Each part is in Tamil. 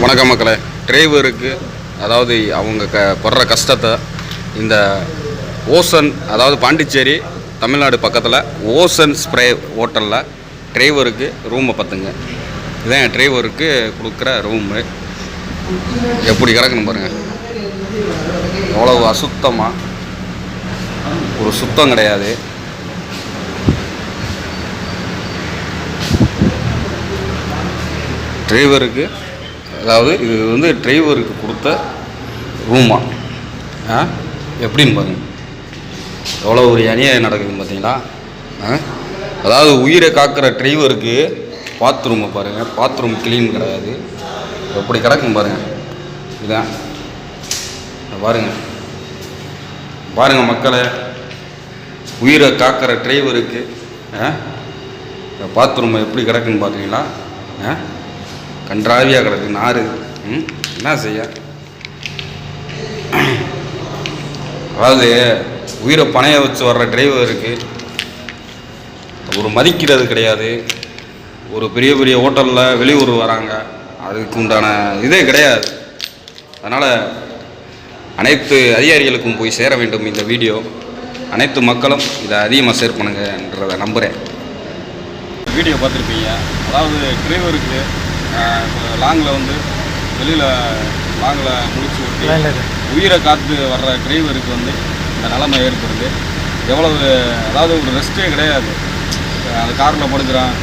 வணக்கம் மக்களே டிரைவருக்கு அதாவது அவங்க க படுற கஷ்டத்தை இந்த ஓசன் அதாவது பாண்டிச்சேரி தமிழ்நாடு பக்கத்தில் ஓசன் ஸ்ப்ரே ஹோட்டலில் டிரைவருக்கு ரூமை பார்த்துங்க இதான் டிரைவருக்கு கொடுக்குற ரூமு எப்படி கிடக்குன்னு பாருங்கள் எவ்வளவு அசுத்தமாக ஒரு சுத்தம் கிடையாது. டிரைவருக்கு அதாவது இது வந்து டிரைவருக்கு கொடுத்த ரூமா? ஆ? எப்படின்னு பாருங்க. எவ்வளோ ஒரு அநியாயம் நடக்குதுன்னு பார்த்தீங்களா? ஆ? அதாவது உயிரை காக்கிற டிரைவருக்கு பாத்ரூமை பாருங்கள் பாத்ரூம் க்ளீன் கிடையாது. எப்படி கிடக்கும் பாருங்கள் இதான் பாருங்கள் பாருங்கள் மக்களை. உயிரை காக்கிற டிரைவருக்கு ஆ? எப்படி கிடக்குன்னு பார்த்தீங்களா? ஆ? கன்றாவியாக கிடக்கு நாறு. ம் என்ன செய்ய? அதாவது உயிரை பணைய வச்சு வர்ற டிரைவருக்கு ஒரு மதிக்கிறது கிடையாது. ஒரு பெரிய பெரிய ஹோட்டலில் வெளியூர் வராங்க. அதுக்கு உண்டான இதே கிடையாது. அதனால் அனைத்து அதிகாரிகளுக்கும் போய் சேர வேண்டும் இந்த வீடியோ. அனைத்து மக்களும் இதை அதிகமாக ஷேர் பண்ணுங்கன்றதை நம்புகிறேன் வீடியோ பார்த்துருப்பீங்க. அதாவது டிரைவருக்கு லாங்கில் வந்து வெளியில் லாங்கில் முடிச்சு விட்டு உயிரை காத்து வர்ற டிரைவருக்கு வந்து இந்த நிலைமை ஏற்படுது. எவ்வளவு அதாவது ஒரு ரெஸ்ட்டே கிடையாது. அந்த காரில் படுக்கிறான்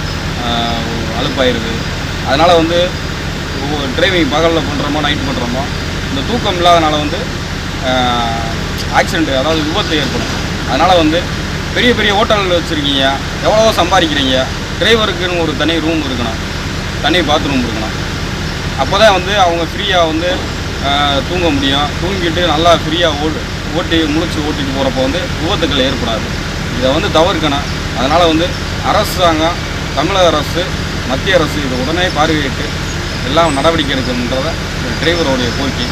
அலுப்பாயிருது. அதனால் வந்து டிரைவிங் பகலில் பண்ணுறோமோ நைட் பண்ணுறோமோ இந்த தூக்கம் இல்லாதனால வந்து ஆக்சிடென்ட் அதாவது விபத்து ஏற்படும். அதனால் வந்து பெரிய பெரிய ஹோட்டல் வச்சுருக்கீங்க. எவ்வளவோ சம்பாதிக்கிறீங்க. டிரைவருக்குன்னு ஒரு தனி ரூம் இருக்கணும். தனி பாத்ரூம் கொடுக்கலாம். அப்போ தான் வந்து அவங்க ஃப்ரீயாக வந்து தூங்க முடியும். தூங்கிட்டு நல்லா ஃப்ரீயாக ஓட்டு ஓட்டி முடிச்சு ஓட்டிட்டு போகிறப்போ வந்து விபத்துக்கள் ஏற்படாது. இதை வந்து தவிர்க்கணும். அதனால் வந்து அரசாங்கம் தமிழக அரசு மத்திய அரசு இதை உடனே பார்வையிட்டு எல்லாம் நடவடிக்கை எடுக்கணுன்றதை டிரைவருடைய கோரிக்கை.